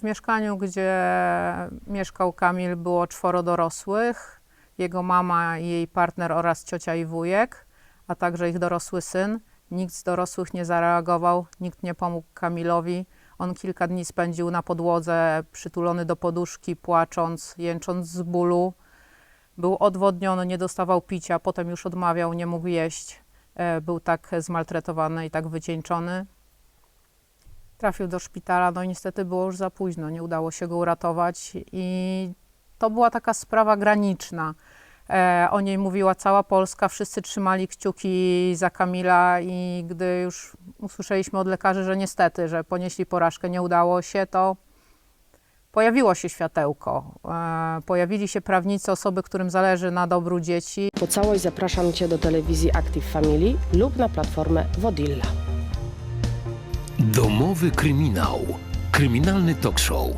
W mieszkaniu, gdzie mieszkał Kamil, było czworo dorosłych. Jego mama, jej partner oraz ciocia i wujek, a także ich dorosły syn. Nikt z dorosłych nie zareagował, nikt nie pomógł Kamilowi. On kilka dni spędził na podłodze, przytulony do poduszki, płacząc, jęcząc z bólu. Był odwodniony, nie dostawał picia, potem już odmawiał, nie mógł jeść. E, Był tak zmaltretowany i tak wycieńczony. Trafił do szpitala, no niestety było już za późno, nie udało się go uratować i to była taka sprawa graniczna. E, o niej mówiła cała Polska, wszyscy trzymali kciuki za Kamila i gdy już usłyszeliśmy od lekarzy, że niestety, że ponieśli porażkę, nie udało się, to pojawiło się światełko. E, pojawili się prawnicy, osoby, którym zależy na dobru dzieci. Po całość zapraszam Cię do telewizji Active Family lub na platformę Wodilla. Domowy kryminał. Kryminalny talk show.